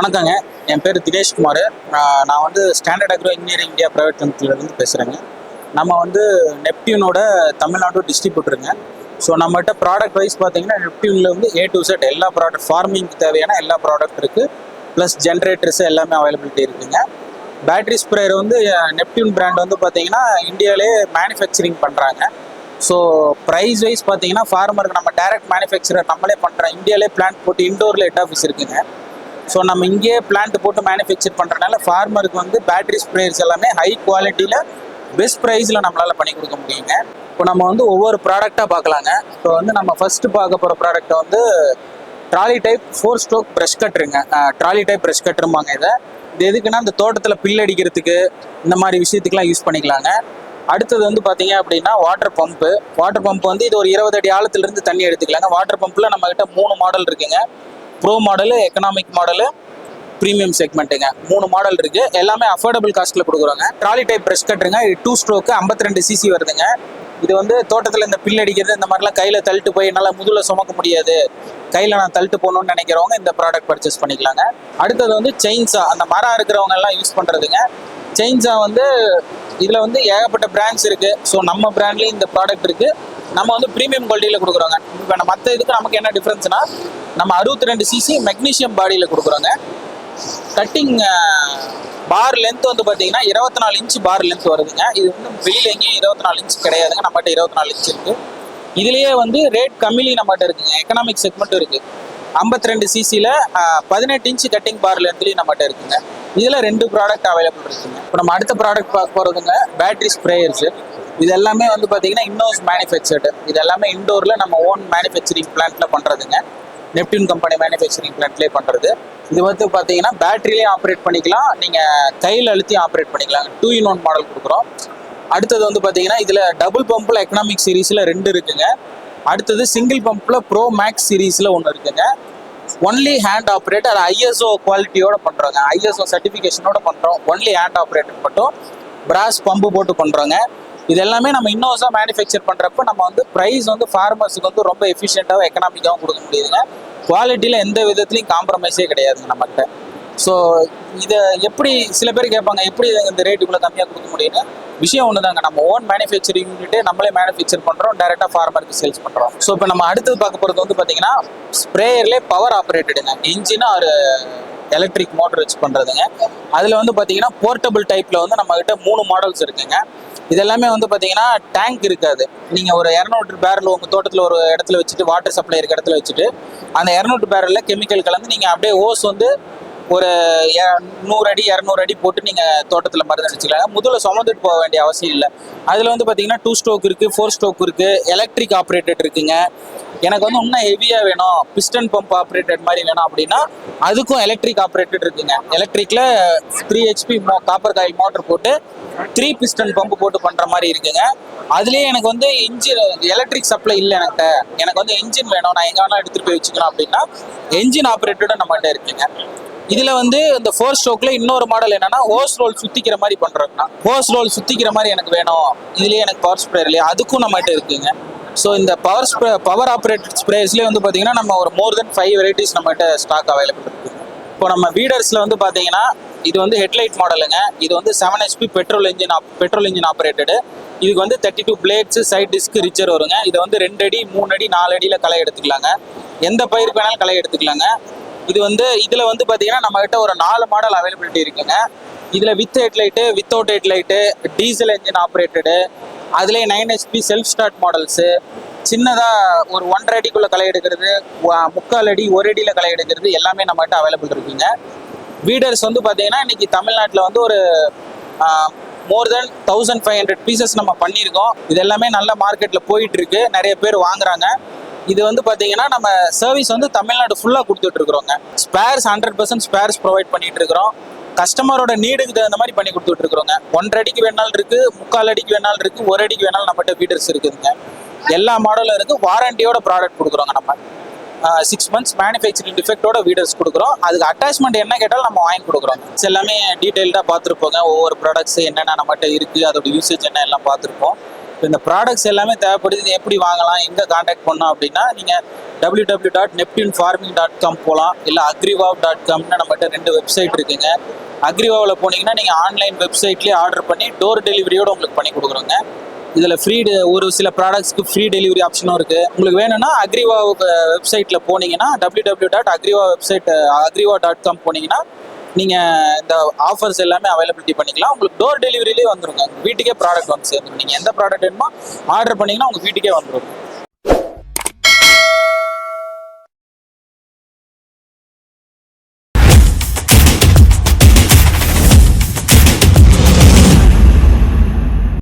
வணக்கங்க. என் பேர் தினேஷ்குமார். நான் வந்து standard agro engineering India private கம்பெனிலேருந்து பேசுகிறேங்க நம்ம வந்து நெப்டியூனோட தமிழ்நாடு டிஸ்ட்ரிபியூட்டருங்க ஸோ நம்மகிட்ட ப்ராடக்ட் வைஸ் பார்த்தீங்கன்னா நெப்டியூனில் வந்து ஏ டு செட் எல்லா ப்ராடக்ட் ஃபார்மிங்க்கு தேவையான எல்லா ப்ராடக்ட் இருக்குது ப்ளஸ் ஜென்ரேட்டர்ஸ் எல்லாமே அவைலபிலிட்டி இருக்குதுங்க பேட்டரி ஸ்ப்ரேயர் வந்து நெப்டியூன் பிராண்ட் வந்து பார்த்தீங்கன்னா இந்தியாவிலே மேனுஃபேக்சரிங் பண்ணுறாங்க ஸோ ப்ரைஸ் வைஸ் பார்த்தீங்கன்னா ஃபார்மருக்கு நம்ம டைரக்ட் மேனுஃபேக்சரர் நம்மளே பண்ணுறோம் இந்தியாவிலே பிளான்ட் போட்டு இண்டோரில் ஹெட் ஆஃபீஸ் இருக்குங்க. ஸோ நம்ம இங்கேயே பிளான்ட் போட்டு மேனுஃபேக்சர் பண்ணுறதுனால ஃபார்மருக்கு வந்து பேட்டரி ஸ்ப்ரேயர்ஸ் எல்லாமே ஹை குவாலிட்டியில் பெஸ்ட் ப்ரைஸில் நம்மளால் பண்ணி கொடுக்க முடியுங்க. இப்போ நம்ம வந்து ஒவ்வொரு ப்ராடக்டாக பார்க்கலாங்க. இப்போ வந்து நம்ம ஃபஸ்ட்டு பார்க்க போகிற ப்ராடக்ட்டை வந்து trolley type four stroke brush கட்டுருங்க trolley type brush கட்டுருமாங்க இதை. இது எதுக்குன்னா இந்த தோட்டத்தில் பில் அடிக்கிறதுக்கு இந்த மாதிரி விஷயத்துக்குலாம் யூஸ் பண்ணிக்கலாங்க. அடுத்தது வந்து பார்த்தீங்க அப்படின்னா வாட்டர் பம்பு வாட்டர் பம்ப் வந்து இது ஒரு இருபது அடி ஆழத்துலேருந்து தண்ணி எடுத்துக்கலாங்க. வாட்டர் பம்பில் நம்மக்கிட்ட மூணு மாடல் இருக்குங்க. Pro model economic model premium செக்மெண்ட்டுங்க மூணு மாடல் இருக்கு. எல்லாமே அஃபோர்டபுள் காஸ்ட்டில் கொடுக்குறோங்க. ட்ராலி டைப் ப்ரெஷ் கட்டுருங்க இது டூ ஸ்ட்ரோக்கு ஐம்பத்தி ரெண்டு சிசி வருதுங்க. இது வந்து தோட்டத்தில் இந்த பில் அடிக்கிறது இந்த மாதிரிலாம் கையில் தள்ளிட்டு போய் என்னால் முதுகில் சுமக்க முடியாது. கையில் நான் தள்ளிட்டு போகணும்னு நினைக்கிறவங்க இந்த ப்ராடக்ட் பர்ச்சேஸ் பண்ணிக்கலாங்க. அடுத்தது வந்து செயின்ஸா அந்த மரம் இருக்கிறவங்க எல்லாம் யூஸ் பண்ணுறதுங்க செயின்ஸா வந்து இதில் வந்து ஏகப்பட்ட பிராண்ட்ஸ் இருக்குது ஸோ நம்ம பிராண்ட்லேயும் இந்த ப்ராடக்ட் இருக்குது நம்ம வந்து ப்ரீமியம் குவாலிட்டியில் கொடுக்குறோங்க. இப்போ மற்ற இதுக்கு நமக்கு என்ன டிஃப்ரென்ஸ்னா நம்ம அறுபத்தி ரெண்டு சிசி மெக்னீஷியம் பாடியில் கொடுக்குறோங்க. கட்டிங் பார் லென்த் வந்து பார்த்தீங்கன்னா இருபத்தி நாலு இன்ச் பார் லென்த் வருதுங்க. இது வந்து வெளியில் எங்கேயும் இருபத்தி நாலு இன்ச் கிடையாதுங்க. நம்மகிட்ட இருபத்தி நாலு இன்ச் இருக்குது இதுலேயே வந்து ரேட் கம்மிலையும் நம்மகிட்ட இருக்குங்க. எக்கனாமிக் செக்மெண்ட் இருக்குது ஐம்பத்தி ரெண்டு சிசியில் பதினெட்டு இன்ச் கட்டிங் பார் லென்த்லேயும் நம்மகிட்ட இருக்குங்க. இதில் ரெண்டு ப்ராடக்ட் அவைலபிள் இருக்குங்க. இப்போ நம்ம அடுத்த ப்ராடக்ட் பார்க்க போகிறதுங்க பேட்டரி ஸ்ப்ரேயர்ஸு இது எல்லாமே வந்து பார்த்தீங்கன்னா இன்னோஸ் மேனுஃபேக்சர்டு இது எல்லாமே இண்டோரில் நம்ம ஓன் மேனுஃபேக்சரிங் பிளான்ட்ல பண்ணுறதுங்க நெப்டியூன் கம்பெனி மேனுஃபேக்சரிங் பிளான்ட்லேயே பண்ணுறது இது வந்து பார்த்தீங்கன்னா பேட்டரியிலே ஆப்ரேட் பண்ணிக்கலாம். நீங்கள் கையில் அழுத்தி ஆப்ரேட் பண்ணிக்கலாம். டூ இன் ஒன் மாடல் கொடுக்குறோம். அடுத்தது வந்து பார்த்தீங்கன்னா இதில் டபுள் பம்பில் எக்கனாமிக் சீரீஸில் ரெண்டு இருக்குங்க. அடுத்தது சிங்கிள் பம்பில் ப்ரோ மேக்ஸ் சீரீஸில் ஒன்று இருக்குங்க. ஒன்லி ஹேண்ட் ஆப்ரேட் அது ஐஎஸ்ஓ குவாலிட்டியோட பண்ணுறோங்க ஐஎஸ்ஓ சர்டிஃபிகேஷனோட பண்ணுறோம் ஒன்லி ஹேண்ட் ஆப்ரேட் மட்டும். பிராஸ் பம்பு போட்டு பண்ணுறோங்க இது எல்லாமே நம்ம இன்னோஸாக மேனுஃபேக்சர் பண்ணுறப்ப நம்ம வந்து ப்ரைஸ் வந்து ஃபார்மர்ஸுக்கு வந்து ரொம்ப எஃபிஷியண்ட்டாகவும் எக்கனாமிக்காகவும் கொடுக்க முடியுதுங்க. குவாலிட்டியில் எந்த விதத்துலையும் காம்ப்ரமைஸே கிடையாதுங்க நம்மகிட்ட. ஸோ இதை எப்படி சில பேர் கேட்பாங்க எப்படி இந்த ரேட் இவ்வளோ கம்மியாக கொடுக்க முடியும்னு? விஷயம் ஒன்று தாங்க நம்ம ஓன் மேனுஃபேக்சரிங் யூனிட்டே நம்மளே மேனுஃபேக்சர் பண்ணுறோம் டேரெக்டாக ஃபார்மருக்கு சேல்ஸ் பண்ணுறோம் ஸோ இப்போ நம்ம அடுத்தது பார்க்க போகிறது வந்து பார்த்தீங்கன்னா ஸ்ப்ரேயர்லேயே பவர் ஆப்ரேட்டடுங்க இன்ஜின் ஒரு எலக்ட்ரிக் மோட்டர் வச்சு பண்ணுறதுங்க அதில் வந்து பார்த்தீங்கன்னா போர்ட்டபிள் டைப்பில் வந்து நம்மக்கிட்ட மூணு மாடல்ஸ் இருக்குங்க. இதெல்லாமே வந்து பார்த்தீங்கன்னா டேங்க் இருக்காது. நீங்கள் ஒரு இரநூறு பேரல் உங்கள் தோட்டத்தில் ஒரு இடத்துல வச்சுட்டு வாட்டர் சப்ளை இருக்க இடத்துல வச்சுட்டு அந்த இரநூறு பேரலில் கெமிக்கல் கலந்து நீங்கள் அப்படியே ஓஸ் வந்து ஒரு நூறு அடி இரநூறு அடி போட்டு நீங்கள் தோட்டத்தில் மருந்து அடிச்சுக்கலாம் முதல்ல சுமந்துட்டு போக வேண்டிய அவசியம் இல்லை. அதில் வந்து பார்த்தீங்கன்னா டூ ஸ்ட்ரோக் இருக்குது ஃபோர் ஸ்ட்ரோக் இருக்குது எலக்ட்ரிக் ஆப்ரேட்டட் இருக்குங்க. எனக்கு வந்து இன்னும் ஹெவியாக வேணும். பிஸ்டன் பம்ப் ஆப்ரேட்டட் மாதிரி வேணும் அப்படின்னா அதுக்கும் எலக்ட்ரிக் ஆப்ரேட்டட் இருக்குங்க. எலக்ட்ரிக்கில் த்ரீ ஹெச்பி மோ காப்பர் காயில் மோட்டர் போட்டு த்ரீ பிஸ்டன் பம்பு போட்டு பண்ணுற மாதிரி இருக்குங்க. அதுலேயே எனக்கு வந்து இன்ஜின் எலக்ட்ரிக் சப்ளை இல்லை என்கிட்ட. எனக்கு வந்து இன்ஜின் வேணும். நான் எங்கே வேணால் எடுத்துகிட்டு போய் வச்சுக்கலாம் அப்படின்னா என்ஜின் ஆப்ரேட்டடும் நம்மகிட்ட இருக்குங்க. இதுல வந்து இந்த ஃபோர் ஸ்ட்ரோக்ல இன்னொரு மாடல் என்னன்னா ஹோஸ் ரோல் சுத்திக்கிற மாதிரி பண்றதுனா ஹோஸ் ரோல் சுத்திக்கிற மாதிரி எனக்கு வேணும். இதுலயே எனக்கு பவர் ஸ்ப்ரேயர் இல்லையா? அதுக்கும் நம்மகிட்ட இருக்குங்க. ஸோ இந்த பவர் ஸ்ப்ரே பவர் ஆப்ரேட்டட் ஸ்ப்ரேஸ்லேயே வந்து பார்த்தீங்கன்னா நம்ம ஒரு மோர் தென் ஃபைவ் வெரைட்டிஸ் நம்மகிட்ட ஸ்டாக் அவைலபிள் இருக்குது இப்போ நம்ம வீடர்ஸில் வந்து பார்த்தீங்கன்னா இது வந்து ஹெட்லைட் மாடலுங்க இது வந்து seven HP petrol engine petrol engine operated இதுக்கு வந்து thirty two blades side disc ridger வருங்க. இது வந்து ரெண்டு அடி மூணு அடி நாலு அடியில் களை எடுத்துக்கலாங்க. எந்த பயிருக்கு வேணாலும் களை எடுத்துக்கலாங்க. இது வந்து இதில் வந்து பார்த்தீங்கன்னா நம்மகிட்ட ஒரு நாலு மாடல் அவைலபிலிட்டி இருக்குங்க. இதில் with headlight without headlight diesel engine operated அதுலேயே nine HP self start models சின்னதாக ஒரு ஒன்றரை அடிக்குள்ளே களை எடுக்கிறது முக்கால் அடி ஒரு அடியில் களை எடுக்கிறது எல்லாமே நம்மகிட்ட அவைலபிள் இருக்குங்க. வீடர்ஸ் வந்து பார்த்தீங்கன்னா இன்னைக்கு தமிழ்நாட்டில் வந்து ஒரு more than thousand five hundred pieces நம்ம பண்ணியிருக்கோம். இது எல்லாமே நல்ல மார்க்கெட்டில் போயிட்டு இருக்கு. நிறைய பேர் வாங்குறாங்க. இது வந்து பார்த்தீங்கன்னா நம்ம சர்வீஸ் வந்து தமிழ்நாடு ஃபுல்லாக கொடுத்துட்டு இருக்கிறோங்க spares hundred percent spares provide பண்ணிட்டு இருக்கிறோம் கஸ்டமரோட நீடுக்கு தகுந்த மாதிரி பண்ணி கொடுத்துட்டு இருக்கிறோங்க ஒன்றரை அடிக்கு வேணாலும் இருக்கு முக்கால் அடிக்கு வேணாலும் இருக்கு ஒரு அடிக்கு வேணாலும் நம்மகிட்ட வீடர்ஸ் இருக்குதுங்க. எல்லா மாடலும் இருக்கு. வாரண்டியோட ப்ராடக்ட் கொடுக்குறோங்க நம்ம. சிக்ஸ் மந்த்ஸ் மேனுஃபேக்சரிங் டிஃபெக்டோட வீடர்ஸ் கொடுக்குறோம். அதுக்கு அட்டாச்மெண்ட் என்ன கேட்டாலும் நம்ம வாங்கி கொடுக்குறோம் எல்லாமே டீட்டெயில்டாக பார்த்துருப்போங்க. ஒவ்வொரு ப்ராடக்ட்ஸ் என்னென்ன நம்மகிட்ட இருக்குது அதோட யூசேஜ் என்ன எல்லாம் பார்த்துருப்போம். இப்போ இந்த ப்ராடக்ட்ஸ் எல்லாமே தேவைப்படுது. எப்படி வாங்கலாம்? எங்கே காண்டாக்ட் பண்ணோம் அப்படின்னா நீங்கள் W W dot Neptune farming dot com போகலாம் இல்லை அக்ரிவாவ் டாட் காம்னு நம்மகிட்ட ரெண்டு வெப்சைட் இருக்குங்க. அக்ரிவாவில் போனீங்கன்னா நீங்கள் ஆன்லைன் வெப்சைட்லேயே ஆர்டர் பண்ணி டோர் டெலிவரியோடு உங்களுக்கு பண்ணி கொடுக்குறோங்க. இதில் ஃப்ரீ ஒரு சில ப்ராடக்ட்ஸ்க்கு ஃப்ரீ டெலிவரி ஆப்ஷனும் இருக்குது உங்களுக்கு வேணும்னா அக்ரிவா வெப்சைட்டில் போனீங்கன்னா W W dot Agriva website Agriva dot com போனீங்கன்னா நீங்கள் இந்த ஆஃபர்ஸ் எல்லாமே அவைலபிலிட்டி பண்ணிக்கலாம். உங்களுக்கு டோர் டெலிவரியிலே வந்துருங்க. வீட்டுக்கே ப்ராடக்ட் வந்து சேர்ந்துடும் நீங்கள் எந்த ப்ராடக்ட் வேணுமோ ஆர்டர் பண்ணீங்கன்னா உங்கள் வீட்டுக்கே வந்துடும்